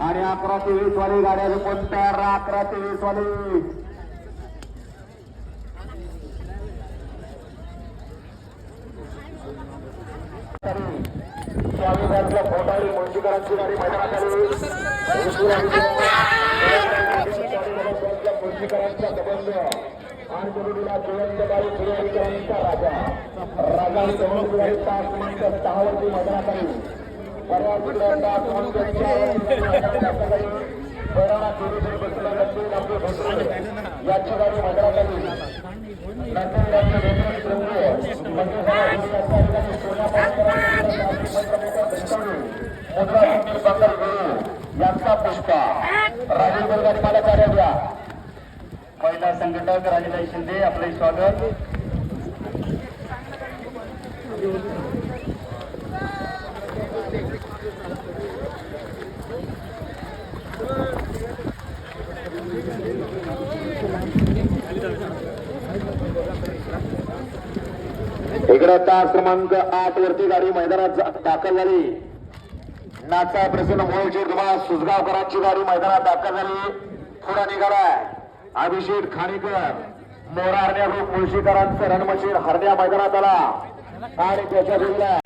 आणि अकरा ते वीस वाली गाड्या कोण तयार राहा, अकरा ते वीस वाली फोटाळी मुंशीकरांची गाडी मैदानात आली मुंशीकरांचा संबंध आणि जोडीला जिवंतबाई पुरवलीकरांचा राजा. राजा आणि तास क्रमांक सहावरती आपले भोसले. यांचा पुष्पा राजीव बलगाडी मला कार्य द्या. पहिला संघटक राजेताई शिंदे आपले स्वागत. इकडे तास क्रमांक आठ वरती गाडी मैदानात दाखल झाली. नाचा प्रसन्न मोळची तुम्हाला सुसगावकरांची गाडी मैदानात दाखल झाली. पुढे निघालाय. अभिषेक खाणेकर मोरारण्या हरण्या मुळशीकरांचं रणमशीर हरण्या मैदानात आला आणि त्याच्या जोडीला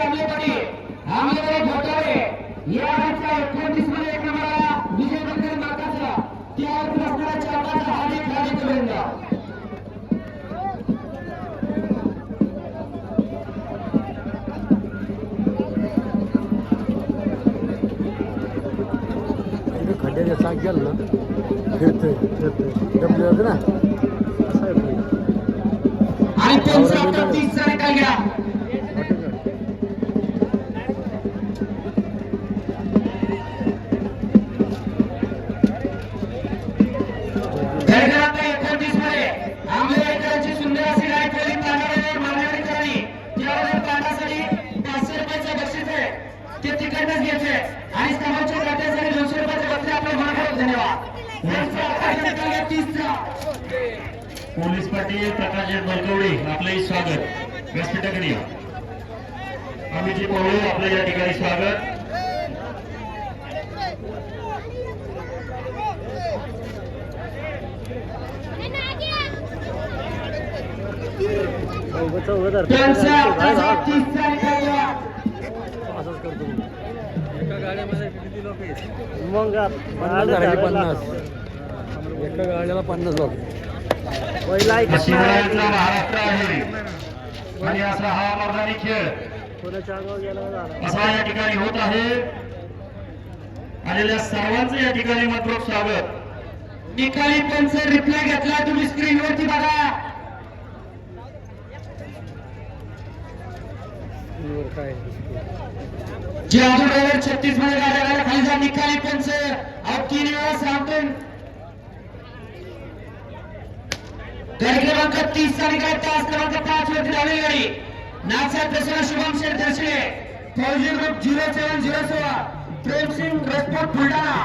इकडे खड्ड्याच्या चाक गेलं ना? फिरतोय फिरतोय. डबले होते ना? असं आहे पहिले. आणि त्यांचा आता पोलीस पाटील प्रकाश बलकवडे आपलंही स्वागत व्यासपीठाकडे जे पाहू आपलं या ठिकाणी स्वागत चौघं चौघं धरतात. त्यांचा काय मग पन्नास झाले पन्नास. एका गाड्याला पन्नास लोक पहिला ऐकत शिवरायांचा नाही महाराष्ट्र आहे. आणि असा हा मर्दानी खेळ. कोणाच्या आगावर गेला झाला असा या ठिकाणी होत आहे. आलेल्या सर्वांचं या ठिकाणी मनपूर्वक स्वागत. निकाली पंच रिप्लाय घेतला तुम्ही स्क्रीनवरती बघा. वर काय जादू ड्रायव्हर छत्तीसमध्ये गाड्या खाली जा निकाली पंच. तीन वेळा सांगतो गाडी क्रमांक तीस चा निकाल तास क्रमांक पाच वरती धावली गाडी. नागसाहेब शुभम शेठ फौजी ग्रुप झिरो सेवन झिरो सोळा. प्रेमसिंग रसपोट बुलढाणा.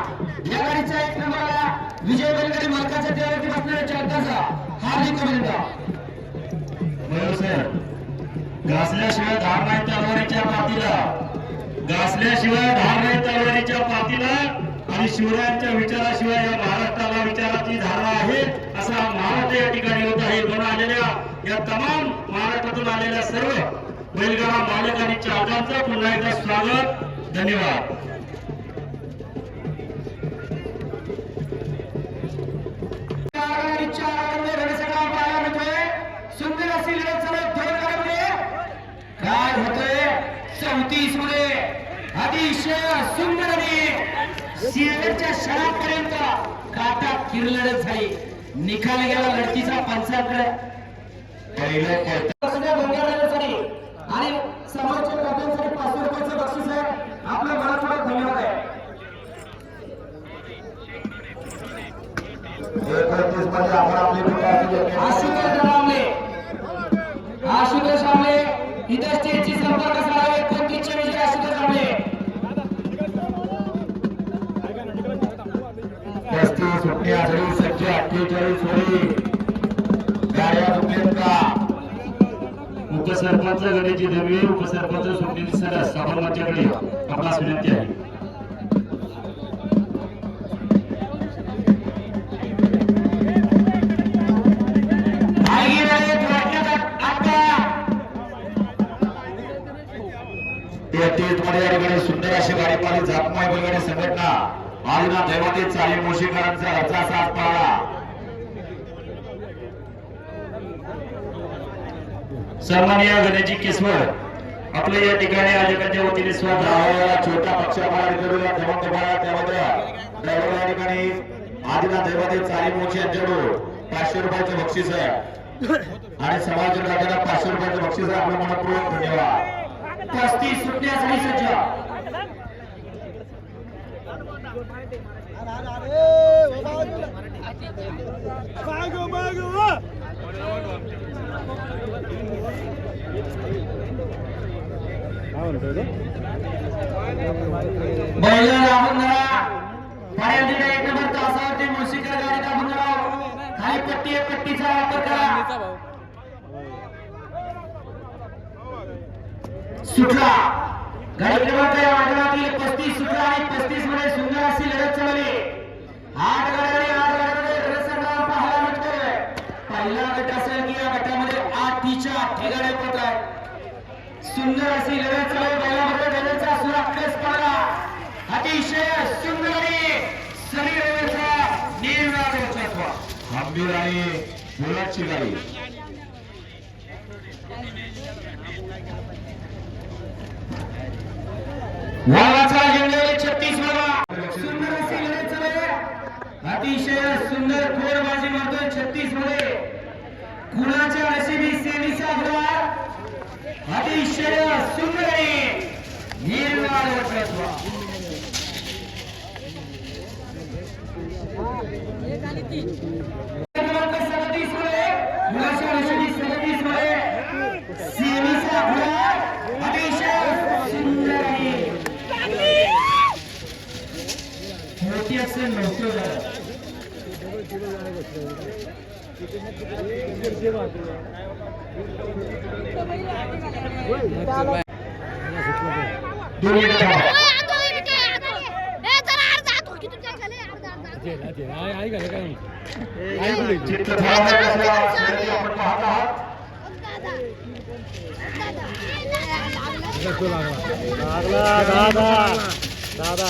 या गाडीचा एक नंबरला विजय बैलगाडी मालकाच्या देवावरती बसणाऱ्या चालकाचा हार्दिक अभिनंदन. बरोबर सर. घासल्याशिवाय धार नाही तलवारीच्या पातीला गासल्याशिवाय धार नाही तलवारीच्या पातीला आणि शिवरायांच्या विचाराशिवाय या महाराष्ट्राला विचाराची धारणा आहे असा महाराष्ट्र या ठिकाणी होत. आहे म्हणून आलेल्या या तमाम महाराष्ट्रातून आलेल्या सर्व बैलगाडा मालक आणि चालकांचं पुन्हा एकदा स्वागत. धन्यवाद. सुंदर अशी काय होतोय? चौतीसमध्ये अतिशय सुंदर आणि शेवटच्या क्षणापर्यंत काटा किरलढत झाली निकाल गेला लढतीचा पंचाकडे आणि समोरच्या काट्यांसाठी पाचशे रुपयाचं बक्षीस आहे. आपल्या मनापूर्वक धन्यवाद आहे. आशुतोष रामले. आशुतोष रामले इतर स्टेजची संपर्क सुटणी आघाडी संख्या अठ्ठेचाळीस वरी गाड्या चुकलेत उपसरपंच गणेशजी दवे उपसरपंच सुनील सरस आपण माझ्याकडे आपणास विनंती आहे ते रे मध्ये या ठिकाणी सुंदर अशी गाडी पाहिली. जापमाय बैलगाडी संघटना. आदिनाथ दैवाती साई मोशीकरांचा रचा साथ पाळला सन्माननीय गणेशजी केसवर आपल्या या ठिकाणी आयोजकांच्या वतीने स्वतः छोटा पक्ष करूया धमक बारा त्यामध्ये ड्रायव्हर या ठिकाणी आदिनाथ दैवाती चाली मोशी यांच्याकडून पाचशे रुपयाचे बक्षीस आहे. आणि समाज खात्याला पाचशे रुपयाचे बक्षीस आहे. आपलं मनपूर्वक धन्यवाद. सुटण्यासाठी सज्ज. बैला लागून धरा पायांची एक नंबर तासावरती मुळशीकर गाडी दाबून धरा खाली पट्टी आहे पट्टीचा वापर करा. सुटला. गाडी क्रमांक या माध्यमातील पस्तीस सुटला आणि पस्तीसमध्ये सुंदर अशी लढत चालली आठ गाड्याने आठ आठी गाड्या पडत आहेत सुंदर अशी लढत चालू बैलामध्ये सुराक्षस पडला अतिशय सुंदर आणि सनी रेल्वेचा निर्णायक वर्चस्व आंबीर आणि बुलटची गाडी वाघाचा जिंकलेले छत्तीसमध्ये सुंदर अशी लढत चालू आहे. अतिशय सुंदर गोलबाजी मारतोय. छत्तीसमध्ये कुणाच्या नशिबी सेमीचा गुलाल अतिशय सुंदर आणि निर्वाळ वर्चस्व क्रमांक 37 मध्ये कुणाच्या नशिबी 37 मध्ये सेमीचा गुलाल अतिशय सुंदर आणि मोठी असेल नव्हतं झालं दादा दादा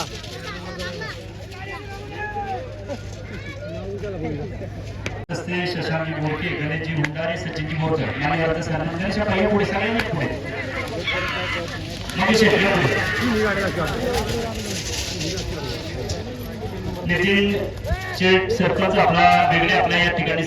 रस्ते शशांक बोरके गणेशजी हुंडारे सचिनजी मोरकर. यांनी अर्ज सन्मान गणेशा पहिले पुढे सगळ्यांनी पुढे. नितीन शेठ सरपंच आपला वेगळे आपल्या या ठिकाणी